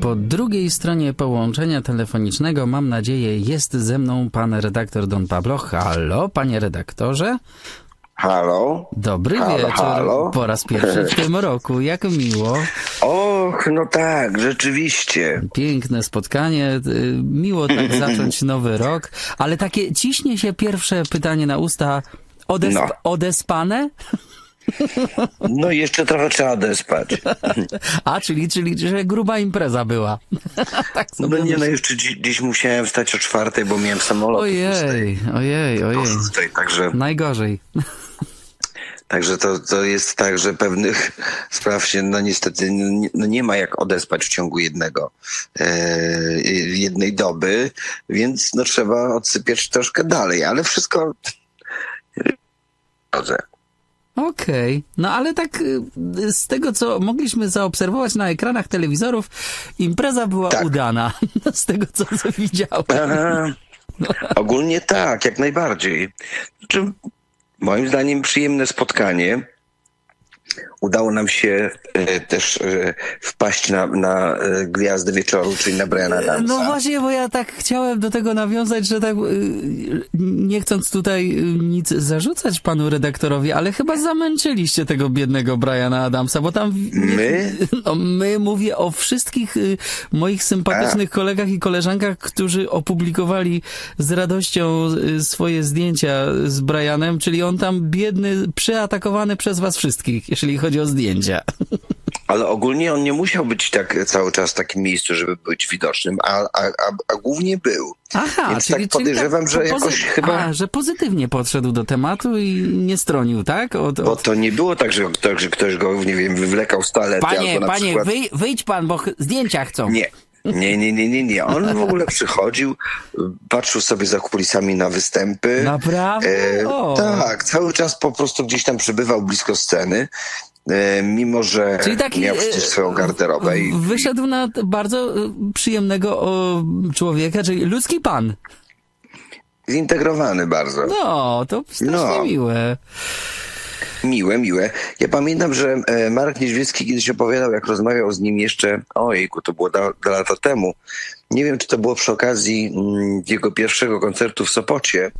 po drugiej stronie połączenia telefonicznego, mam nadzieję, jest ze mną pan redaktor Don Pablo. Halo, panie redaktorze. Halo? Dobry Halo, wieczór. halo. Po raz pierwszy w tym roku. Jak miło. Och, no tak, rzeczywiście. Piękne spotkanie. Miło tak zacząć nowy rok. Ale takie ciśnie się pierwsze pytanie na usta. Odesp- No. Odespane? No jeszcze trochę trzeba odespać. A, czyli, czyli, że gruba impreza była. tak No nie, no jeszcze dzi- dziś musiałem wstać o czwartej, bo miałem samolot. Ojej, ojej, ojej. Tutaj, także, Najgorzej. także to, to jest tak, że pewnych spraw się no niestety nie, no nie ma jak odespać w ciągu jednego, e, jednej doby, więc no trzeba odsypiać troszkę dalej, ale wszystko dobrze. Okej, no ale tak y, z tego, co mogliśmy zaobserwować na ekranach telewizorów, impreza była Tak. udana. Z tego, co, widziałem. Ogólnie tak, jak najbardziej. Znaczy, moim zdaniem przyjemne spotkanie. Udało nam się e, też e, wpaść na, na e, gwiazdę wieczoru, czyli na Briana Adamsa. No właśnie, bo ja tak chciałem do tego nawiązać, że tak y, nie chcąc tutaj y, nic zarzucać panu redaktorowi, ale chyba zamęczyliście tego biednego Briana Adamsa, bo tam... My? No, my mówię o wszystkich moich sympatycznych kolegach i koleżankach, którzy opublikowali z radością swoje zdjęcia z Brianem, czyli on tam biedny, przeatakowany przez was wszystkich, jeżeli chodzi o zdjęcia. Ale ogólnie on nie musiał być tak cały czas w takim miejscu, żeby być widocznym, a, a, a, a głównie był. Aha, Więc czyli, tak podejrzewam, czyli że pozy- jakoś chyba- A, że pozytywnie podszedł do tematu i nie stronił, tak? Od, Bo od... to nie było tak, że, tak, że ktoś go, nie wiem, wywlekał z toalety Panie, albo na panie, przykład... wyj, wyjdź pan, bo zdjęcia chcą. Nie. Nie, nie, nie, nie, nie. On w ogóle przychodził, patrzył sobie za kulisami na występy. Naprawdę? E, tak, cały czas po prostu gdzieś tam przebywał blisko sceny, mimo że Czyli taki, miał e, przecież swoją garderobę. I, Wyszedł na bardzo y, przyjemnego człowieka, czyli ludzki pan. zintegrowany bardzo. No, to strasznie No. miłe. Miłe, miłe. Ja pamiętam, że e, Marek Niedźwiecki kiedyś opowiadał, jak rozmawiał z nim jeszcze, ojejku, to było da lata temu. Nie wiem, czy to było przy okazji mm, jego pierwszego koncertu w Sopocie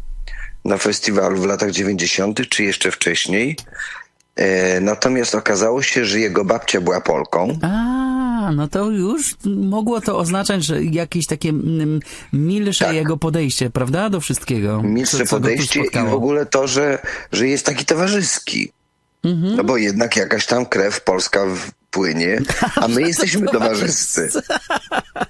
na festiwalu w latach 90., czy jeszcze wcześniej. E, natomiast okazało się, że jego babcia była Polką. A, no to już mogło to oznaczać, że jakieś takie mm, milsze Tak. jego podejście, prawda? Do wszystkiego. Milsze co- co podejście i w ogóle to, że, że jest taki towarzyski. Mhm. No bo jednak jakaś tam krew polska w- płynie, a my jesteśmy towarzyscy.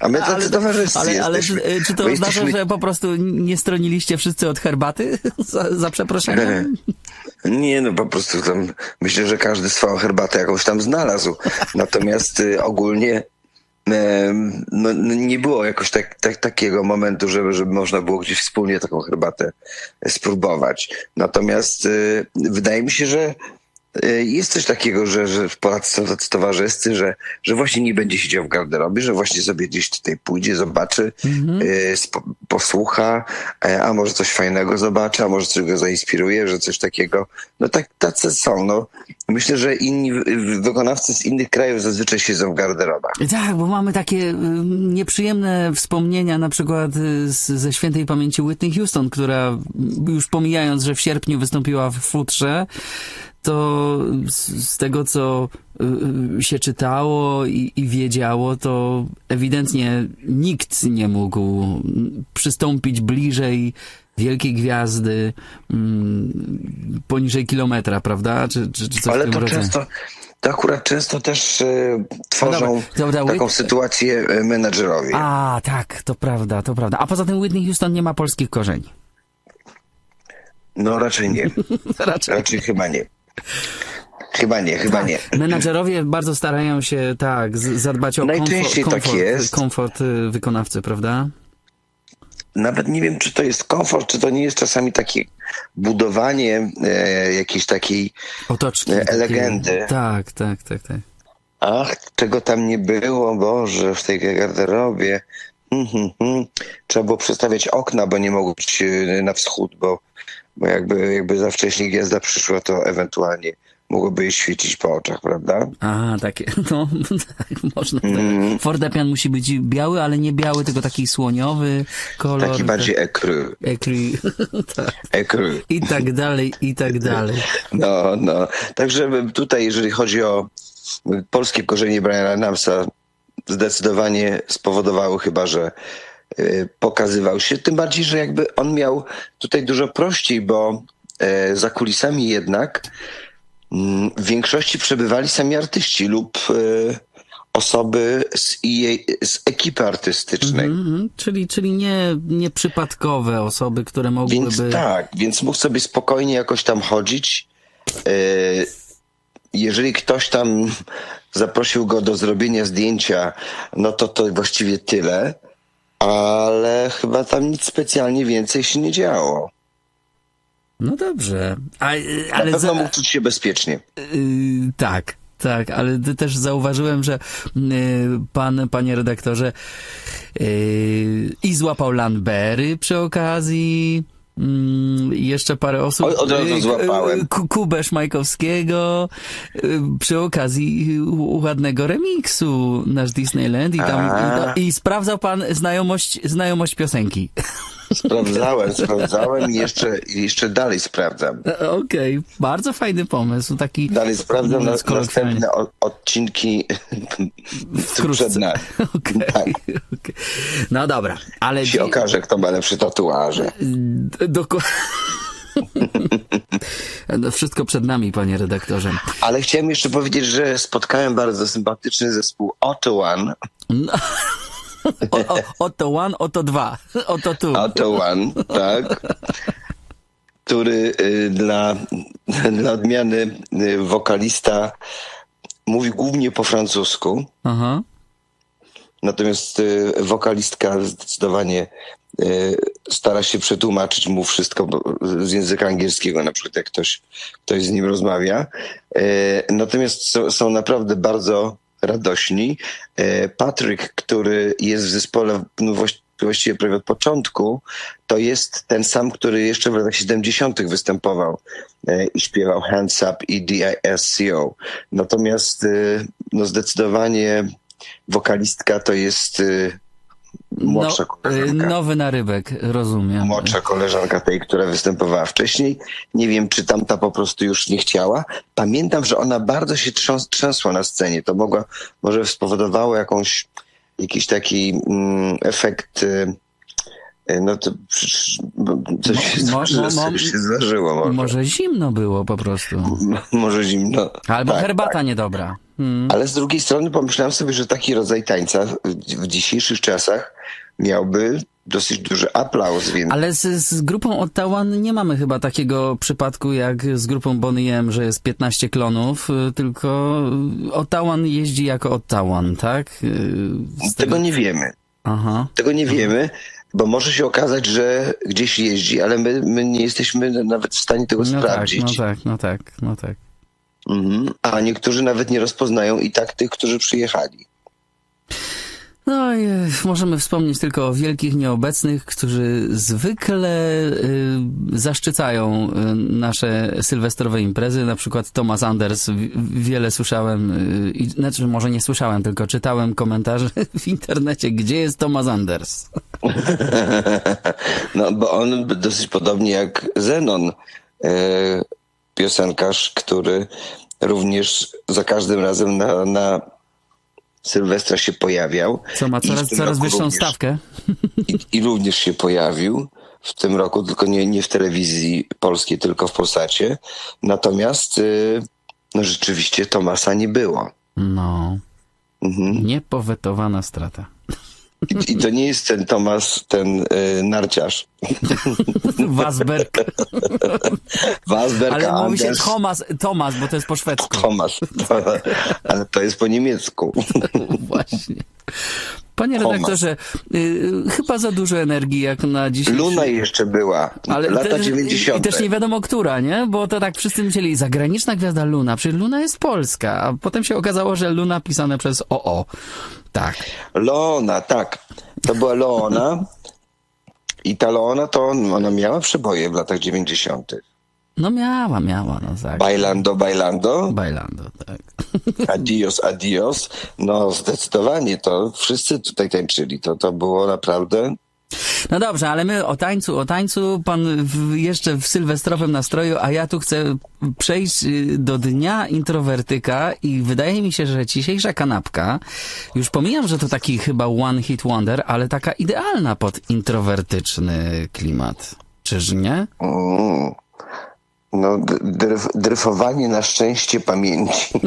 A my tacy towarzyscy Ale, ale jesteśmy. czy, to oznacza, jesteśmy- że po prostu nie stroniliście wszyscy od herbaty? za, za przeproszeniem? Nie, no po prostu tam myślę, że każdy swoją herbatę jakąś tam znalazł. Natomiast y, ogólnie no, no, nie było jakoś tak, tak, takiego momentu, żeby, żeby można było gdzieś wspólnie taką herbatę spróbować. Natomiast y, wydaje mi się, że jest coś takiego, że, że Polacy są tacy towarzyscy, że, że właśnie nie będzie siedział w garderobie, że właśnie sobie gdzieś tutaj pójdzie, zobaczy, y, spo, posłucha, e, a może coś fajnego zobaczy, a może coś go zainspiruje, że coś takiego. No tak, tacy są. No. Myślę, że inni wy- wy- wykonawcy z innych krajów zazwyczaj siedzą w garderobach. Tak, bo mamy takie y, nieprzyjemne wspomnienia na przykład y, z, ze świętej pamięci Whitney Houston, która y, już pomijając, że w sierpniu wystąpiła w futrze, to z, tego, co y, y, się czytało i, i wiedziało, to ewidentnie nikt nie mógł przystąpić bliżej wielkiej gwiazdy mm, poniżej kilometra, prawda? Czy, czy, czy coś Ale to rodzaju. często, to akurat często też e, tworzą dobra, dobra, taką Whit- sytuację e, menedżerowie. A, tak, to prawda, to prawda. A poza tym Whitney Houston nie ma polskich korzeni. No raczej nie. Raczej. Raczej chyba nie. Chyba nie, chyba nie. Menadżerowie bardzo starają się, tak, zadbać o Najczęściej komfort, tak komfort, jest. komfort y, wykonawcy, prawda? Nawet nie wiem, czy to jest komfort, czy to nie jest czasami takie budowanie e, jakiejś takiej Otoczki. E, takie- legendy. Tak, tak, tak, tak. Ach, czego tam nie było, Boże, w tej garderobie. Hmm, hmm. Trzeba było przestawiać okna, bo nie mogło być e, na wschód, bo, bo jakby, jakby za wcześnie gwiazda przyszła, to ewentualnie mogłoby jej świecić po oczach, prawda? A, takie, no, tak, można. Tak. Fortepian musi być biały, ale nie biały, tylko taki słoniowy kolor. Taki bardziej ekry, tak, ekry, tak. ekry. I tak dalej, i tak dalej. No, no. Także tutaj, jeżeli chodzi o polskie korzenie Briana Adamsa, zdecydowanie spowodowały chyba, że pokazywał się. Tym bardziej, że jakby on miał tutaj dużo prościej, bo e, za kulisami jednak mm, w większości przebywali sami artyści lub e, osoby z, jej, z ekipy artystycznej. Mhm, czyli, czyli nie, nie przypadkowe osoby, które mogłyby... Więc tak, więc mógł sobie spokojnie jakoś tam chodzić. E, Jeżeli ktoś tam zaprosił go do zrobienia zdjęcia, no to to właściwie tyle, ale chyba tam nic specjalnie więcej się nie działo. No dobrze. A, y, Na ale pewno za, mógł czuć się bezpiecznie. y, tak, tak, ale też zauważyłem, że y, pan, panie redaktorze, y, i złapał Landbery przy okazji. Mm, i jeszcze parę osób. Oj, od razu Y, złapałem. Ku- Kubę Szmajkowskiego y, przy okazji ładnego remiksu nasz Disneyland i tam i, i sprawdzał pan znajomość, znajomość piosenki. Sprawdzałem, sprawdzałem i jeszcze, jeszcze dalej sprawdzam. E, Okej, bardzo fajny pomysł, taki Dalej sprawdzam na, następne o- odcinki przed nami. Okej, Tak. okej. No dobra, ale Się okaże, kto ma lepsze tatuaże. Dokładnie. No, Wszystko przed nami, panie redaktorze. Ale chciałem jeszcze powiedzieć, że spotkałem bardzo sympatyczny zespół Otto One. No. O, o, oto one, oto dwa, oto tu. Otto One, tak. Który y, dla, dla odmiany y, wokalista mówi głównie po francusku. Aha. Natomiast y, wokalistka zdecydowanie stara się przetłumaczyć mu wszystko z języka angielskiego, na przykład jak ktoś, ktoś z nim rozmawia. Natomiast są, są naprawdę bardzo radośni. Y, Patryk, który jest w zespole no, właś- właściwie prawie od początku, to jest ten sam, który jeszcze w latach 70. występował y, i śpiewał Hands Up i D.I.S.C.O. Natomiast y, no, zdecydowanie wokalistka to jest młodsza No, y, koleżanka. nowy narybek, rozumiem. Młodsza koleżanka tej, która występowała wcześniej. Nie wiem, czy tamta po prostu już nie chciała. Pamiętam, że ona bardzo się trząs- trzęsła na scenie. To mogła, może spowodowało jakąś, jakiś taki mm, efekt. Y, no to przecież, coś Mo- mo- coś mo- się zdarzyło. Może, Może zimno było po prostu. może zimno. Albo Tak, herbata niedobra. Hmm. Ale z drugiej strony pomyślałem sobie, że taki rodzaj tańca w, w dzisiejszych czasach miałby dosyć duży aplauz, więc Ale z, z grupą Ottawan nie mamy chyba takiego przypadku jak z grupą Bonnie M, że jest 15 klonów, y, tylko Ottawan jeździ jako Ottawan, tak? Y, z tego nie wiemy. Aha. Tego nie wiemy, bo może się okazać, że gdzieś jeździ, ale my, my nie jesteśmy nawet w stanie tego No tak, sprawdzić. no tak, no tak, no tak. Mhm. A niektórzy nawet nie rozpoznają i tak tych, którzy przyjechali. No i możemy wspomnieć tylko o wielkich nieobecnych, którzy zwykle y, zaszczycają y, nasze sylwestrowe imprezy. Na przykład Thomas Anders. Wi- Wiele słyszałem, y, znaczy może nie słyszałem, tylko czytałem komentarze w internecie, gdzie jest Thomas Anders. No, bo on dosyć podobnie jak Zenon, e, piosenkarz, który również za każdym razem na, na Sylwestra się pojawiał. Co ma coraz, coraz wyższą również. stawkę. I, I również się pojawił w tym roku, tylko nie, nie w telewizji polskiej, tylko w Polsacie. Natomiast y, no rzeczywiście Tomasa nie było. No, Mhm. niepowetowana strata. I, to nie jest ten Tomas, ten y, narciarz. Wasberg. Wasberg, Ale mówi się Thomas, Thomas, bo to jest po szwedzku. Tomas. Ale to jest po niemiecku. Właśnie. Panie redaktorze, y, chyba za dużo energii jak na dzisiaj. Luna jeszcze była. lata też, 90. I też nie wiadomo która, nie? Bo to tak wszyscy myśleli, zagraniczna gwiazda Luna, przecież Luna jest polska, a potem się okazało, że Luna pisane przez OO. Tak. Leona, tak. To była Leona. I ta Leona to ona miała przeboje w latach 90. No miała, miała, no tak. Bailando, bailando, Bailando, tak. adios, adios. No zdecydowanie to wszyscy tutaj tańczyli. To, to było naprawdę... No dobrze, ale my o tańcu, o tańcu, pan w, jeszcze w sylwestrowym nastroju, a ja tu chcę przejść y, do dnia introwertyka i wydaje mi się, że dzisiejsza kanapka, już pomijam, że to taki chyba one hit wonder, ale taka idealna pod introwertyczny klimat. Czyż nie? Mm. No, dryf, dryfowanie na szczęście pamięci.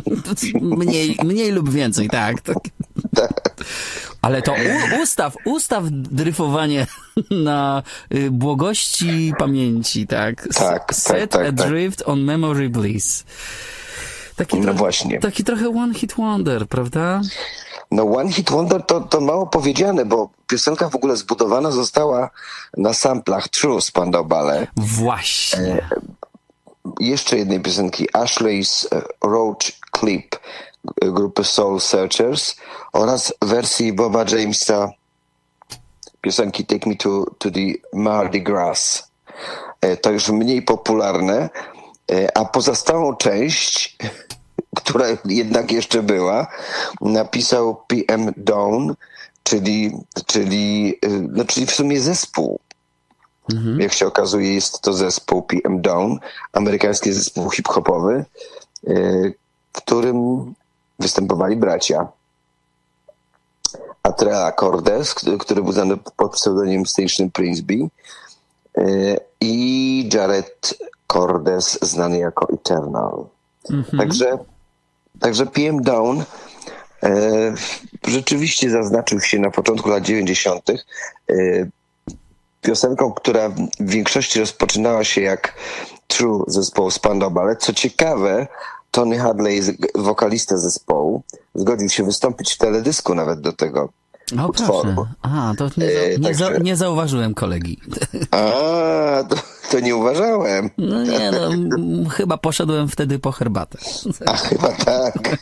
Mniej, mniej lub więcej, tak. tak. Ale to u, ustaw, ustaw dryfowanie na y, błogości pamięci, tak? S- Tak, tak, Set tak, tak. adrift on memory bliss. Taki, No właśnie. taki trochę one hit wonder, prawda? No One Hit Wonder to, to mało powiedziane, bo piosenka w ogóle zbudowana została na samplach True z Pandobale. Właśnie. Jeszcze jednej piosenki Ashley's e, Roach Clip e, grupy Soul Searchers oraz wersji Boba Jamesa piosenki Take Me to, to the Mardi Gras. E, To już mniej popularne, a pozostałą część, która jednak jeszcze była, napisał PM Dawn, czyli, czyli, no, czyli w sumie zespół. Jak się okazuje, jest to zespół PM Dawn, amerykański zespół hip-hopowy, e, w którym występowali bracia. Atrea Cordes, który był znany pod pseudonimem Station Princeby e, i Jared Cordes, znany jako Eternal. Także, także PM Down e, rzeczywiście zaznaczył się na początku lat 90. E, piosenką, która w większości rozpoczynała się jak True zespołu Spandau Ballet. Co ciekawe, Tony Hadley, wokalista zespołu, zgodził się wystąpić w teledysku nawet do tego O utworu. proszę. A, to nie, E, za, nie, za, nie zauważyłem kolegi. A, to, to nie uważałem. No nie, no, chyba poszedłem wtedy po herbatę. A chyba tak.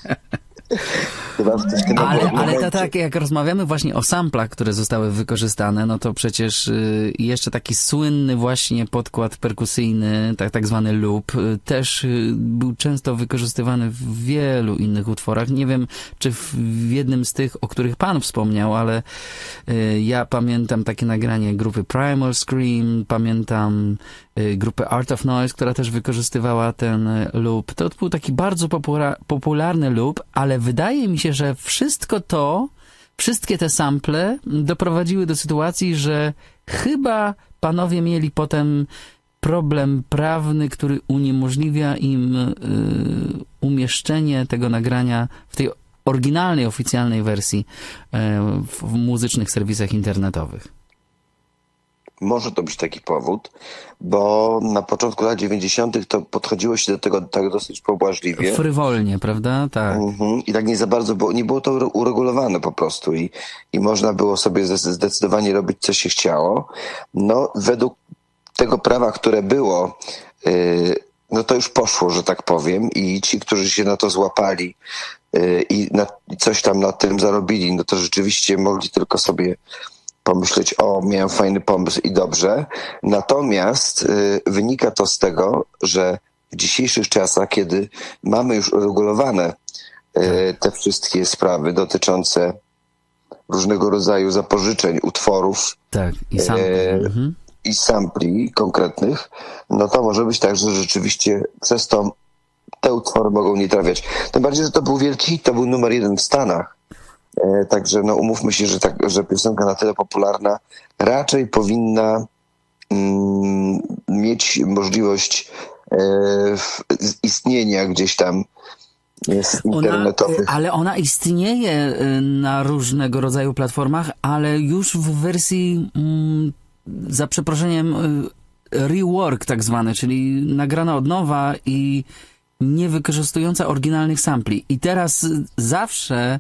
Chyba w tym Ale, ale momencie. to tak, jak rozmawiamy właśnie o samplach, które zostały wykorzystane, no to przecież y, jeszcze taki słynny właśnie podkład perkusyjny, tak, tak zwany loop, y, też y, był często wykorzystywany w wielu innych utworach. Nie wiem, czy w, w jednym z tych, o których pan wspomniał, ale y, ja pamiętam takie nagranie grupy Primal Scream, pamiętam y, grupę Art of Noise, która też wykorzystywała ten y, loop. To był taki bardzo popula- popularny loop, ale wydaje mi się, że wszystko to, wszystkie te sample doprowadziły do sytuacji, że chyba panowie mieli potem problem prawny, który uniemożliwia im y, umieszczenie tego nagrania w tej oryginalnej, oficjalnej wersji y, w, w muzycznych serwisach internetowych. Może to być taki powód, bo na początku lat 90. to podchodziło się do tego tak dosyć pobłażliwie. Frywolnie, prawda? Tak. Mhm. I tak nie za bardzo, bo nie było to ure- uregulowane po prostu i, i można było sobie zde- zdecydowanie robić, co się chciało. No, według tego prawa, które było, yy, no to już poszło, że tak powiem, i ci, którzy się na to złapali yy, i na, coś tam na tym zarobili, no to rzeczywiście mogli tylko sobie pomyśleć, o, miałem fajny pomysł i dobrze. Natomiast y, wynika to z tego, że w dzisiejszych czasach, kiedy mamy już uregulowane y, te wszystkie sprawy dotyczące różnego rodzaju zapożyczeń, utworów Tak. I sam. E, Mhm. i sampli konkretnych, no to może być tak, że rzeczywiście przez to te utwory mogą nie trafiać. Tym bardziej, że to był wielki hit, to był numer jeden w Stanach. E, także no umówmy się, że, tak, że piosenka na tyle popularna raczej powinna mm, mieć możliwość e, istnienia gdzieś tam e, Ona, ale ona istnieje y, na różnego rodzaju platformach, ale już w wersji, mm, za przeproszeniem, rework tak zwany, czyli nagrana od nowa i nie wykorzystująca oryginalnych sampli. I teraz zawsze e,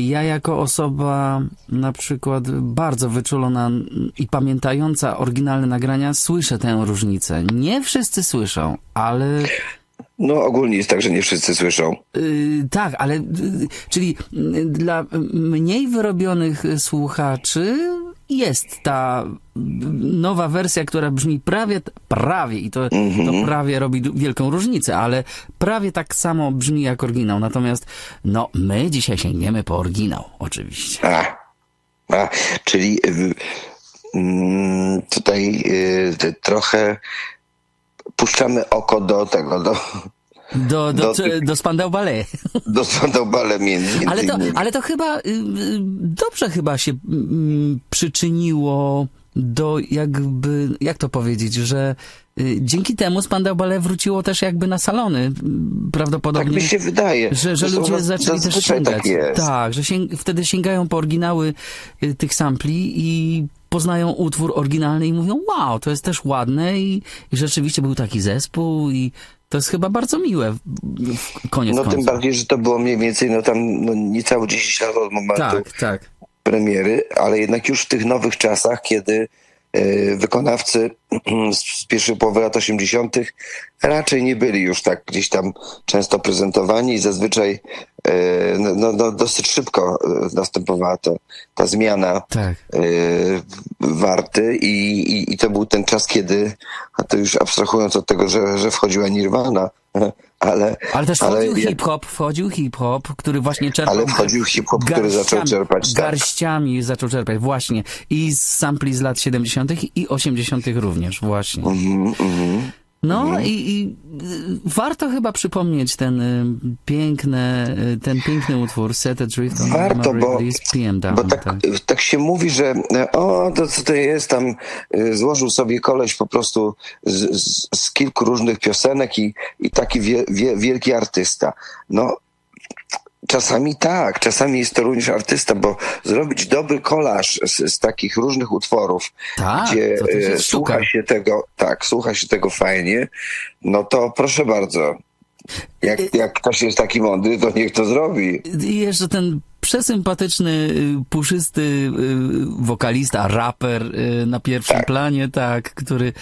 ja jako osoba na przykład bardzo wyczulona i pamiętająca oryginalne nagrania słyszę tę różnicę. Nie wszyscy słyszą, ale No ogólnie jest tak, że nie wszyscy słyszą. Yy, tak, ale yy, czyli yy, dla mniej wyrobionych słuchaczy jest ta nowa wersja, która brzmi prawie, prawie i to, to prawie robi wielką różnicę, ale prawie tak samo brzmi jak oryginał. Natomiast, no, my dzisiaj sięgniemy po oryginał, oczywiście. A, a czyli y, tutaj y, trochę puszczamy oko do tego, do, Do, do, Do do, tych- do Spandau Ballet. do Spandau między Ale to, innymi. ale to chyba y, y, dobrze chyba się mm, przyczyniło do jakby, jak to powiedzieć, że y, dzięki temu Spandau Ballet wróciło też jakby na salony mm, Tak prawdopodobnie. mi się wydaje. Że, że ludzie zaz- zaczęli też sięgać. Tak, jest. tak, że sięg- wtedy sięgają po oryginały tych sampli i poznają utwór oryginalny i mówią, wow, to jest też ładne i, i rzeczywiście był taki zespół i to jest chyba bardzo miłe koniec No tym końców. bardziej, że to było mniej więcej no tam no, niecałe 10 lat od momentu Tak, tak. premiery, ale jednak już w tych nowych czasach, kiedy wykonawcy z pierwszej połowy lat 80. raczej nie byli już tak gdzieś tam często prezentowani i zazwyczaj e, no, no, no, dosyć szybko e, następowała ta, ta zmiana Tak. e, warty i, i, i to był ten czas, kiedy, a to już abstrahując od tego, że, że wchodziła Nirvana, ale, Ale też wchodził jak- hip-hop, wchodził hip-hop, który właśnie czerpał... ale wchodził hip-hop, który zaczął czerpać. Tak. Garściami zaczął czerpać, właśnie. I z sampli z lat 70. i 80. również, właśnie. Mhm, mhm. No i, i y, warto chyba przypomnieć ten y, piękny, y, ten piękny utwór Set Adrift on Warto, bo- PM Down. Bo tak, tak. tak się mówi, że e, o, to co to jest tam, e, złożył sobie koleś po prostu z, z, z kilku różnych piosenek i, i taki wie, wie, wielki artysta. No, czasami tak, czasami jest to również artysta, bo zrobić dobry kolaż z, z takich różnych utworów, Tak, gdzie e, sztuka. słucha się tego, tak, słucha się tego fajnie, no to proszę bardzo. Jak, jak ktoś jest taki mądry, to niech to zrobi. I jeszcze ten przesympatyczny, y, puszysty y, wokalista, raper y, na pierwszym planie, tak, który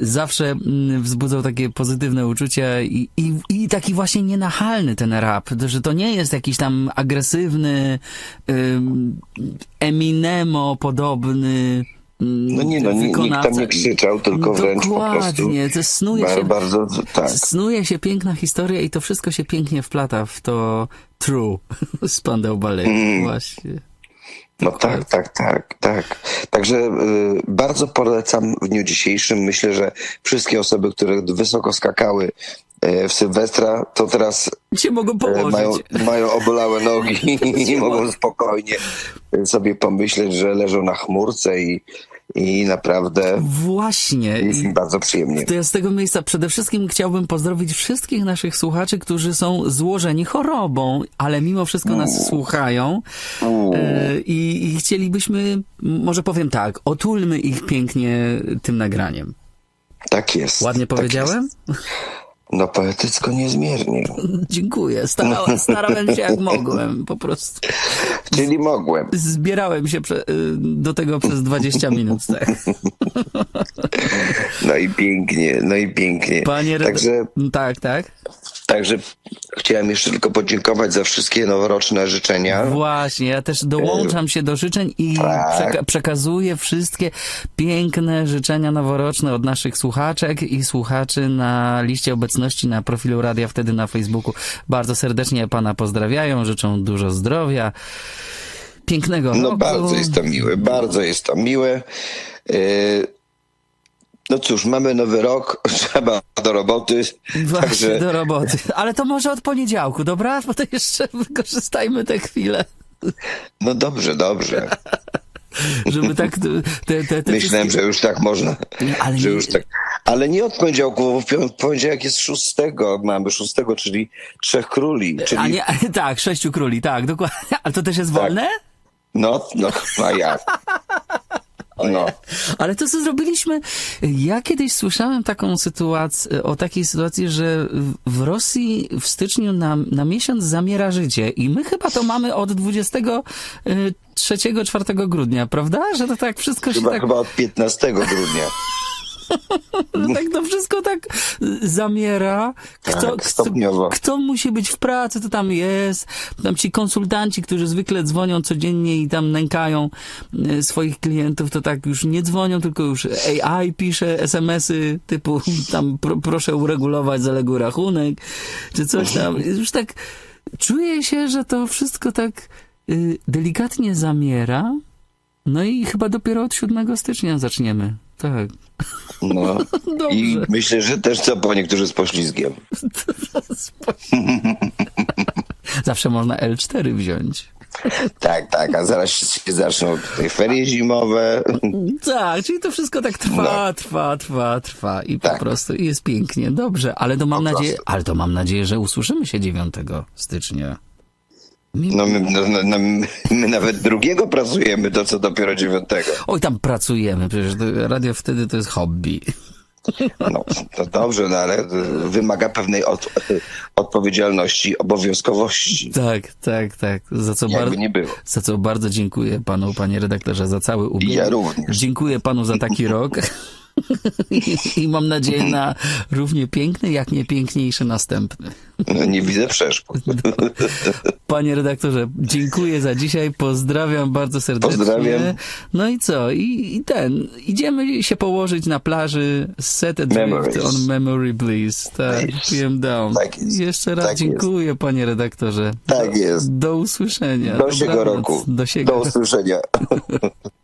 zawsze mm, wzbudzał takie pozytywne uczucia i, i, i taki właśnie nienachalny ten rap, że to nie jest jakiś tam agresywny, Eminemo podobny No nie, no, ni- nikt tam nie krzyczał, tylko wręcz po prostu Dokładnie, to snuje się Bardzo, tak. Snuje się piękna historia i to wszystko się pięknie wplata w to True z Pandał Ballet. Mm. Właśnie. No tak, tak, tak, tak. Także y, bardzo polecam w dniu dzisiejszym. Myślę, że wszystkie osoby, które wysoko skakały y, w Sylwestra, to teraz Cię mogą y, położyć. mają, mają obolałe nogi i mogą spokojnie sobie pomyśleć, że leżą na chmurce i, i naprawdę Właśnie. jest im bardzo przyjemnie. to ja z tego miejsca przede wszystkim chciałbym pozdrowić wszystkich naszych słuchaczy, którzy są złożeni chorobą, ale mimo wszystko nas słuchają. E, I, I chcielibyśmy, może powiem tak, otulmy ich pięknie tym nagraniem. Tak jest. Ładnie tak powiedziałem? jest. No poetycko niezmiernie. Dziękuję. Starałem, starałem się jak mogłem, po prostu. Czyli mogłem. Zbierałem się y, do tego przez 20 minut. Tak. No i pięknie, no i pięknie. Panie Także Tak, tak. Także chciałem jeszcze tylko podziękować za wszystkie noworoczne życzenia. Właśnie, ja też dołączam się do życzeń i Tak. przeka- przekazuję wszystkie piękne życzenia noworoczne od naszych słuchaczek i słuchaczy na liście obecności na profilu Radia Wtedy na Facebooku. Bardzo serdecznie pana pozdrawiają, życzą dużo zdrowia, pięknego No roku. bardzo jest to miłe, bardzo jest to miłe. Yy, No cóż, mamy nowy rok, trzeba do roboty. Właśnie Także do roboty. Ale to może od poniedziałku, dobra? Bo to jeszcze wykorzystajmy tę chwilę, no dobrze, dobrze. żeby tak te, te, te Myślałem, że już tak można. Ale że nie- już tak. Ale nie od poniedziałku, bo w poniedziałek jest szóstego, mamy szóstego, czyli Trzech Króli. Czyli, A nie, tak, sześciu króli, tak, dokładnie. Ale to też jest Tak. wolne? No, no chyba jak. No. Ale to, co zrobiliśmy, ja kiedyś słyszałem taką sytuację, o takiej sytuacji, że w- Rosji w styczniu na, na miesiąc zamiera życie i my chyba to mamy od 23-4 grudnia, prawda? Że to tak wszystko się Chyba, tak... chyba od 15 grudnia. Że tak to wszystko tak zamiera. Kto, Tak, stopniowo. Kto, kto musi być w pracy, to tam jest. Tam ci konsultanci, którzy zwykle dzwonią codziennie i tam nękają y, swoich klientów, to tak już nie dzwonią, tylko już AI pisze SMS-y typu tam pro, proszę uregulować zaległy rachunek, czy coś tam. Już tak czuję się, że to wszystko tak y, delikatnie zamiera. No i chyba dopiero od 7 stycznia zaczniemy. Tak. No. I Dobrze. myślę, że też co po niektórzy z poślizgiem. Zawsze można L4 wziąć. Tak, tak, a zaraz się zaczną tutaj ferie zimowe. Tak, czyli to wszystko tak trwa, trwa, trwa, trwa i po Tak. prostu i jest pięknie. Dobrze, ale to mam Po nadzieję, ale to mam nadzieję, że usłyszymy się 9 stycznia. No my, no, no, no, my nawet drugiego pracujemy, to co dopiero dziewiątego. Oj, tam pracujemy, przecież radio wtedy to jest hobby. No, to dobrze, no ale wymaga pewnej od, odpowiedzialności, obowiązkowości. Tak, tak, tak. Za co, bardzo, za co bardzo dziękuję panu, panie redaktorze, za cały ubieg. Ja również. Dziękuję panu za taki rok. I, I mam nadzieję na równie piękny, jak nie piękniejszy następny. No, nie widzę przeszkód. Panie redaktorze, dziękuję za dzisiaj, pozdrawiam bardzo serdecznie. Pozdrawiam. No i co? I, I ten, idziemy się położyć na plaży, set a drift Memories. on memory bliss. Tak, PM down. Tak jest. Jeszcze raz Tak jest. dziękuję, panie redaktorze. Tak jest. Do usłyszenia. Do siego roku. Do siego Do usłyszenia.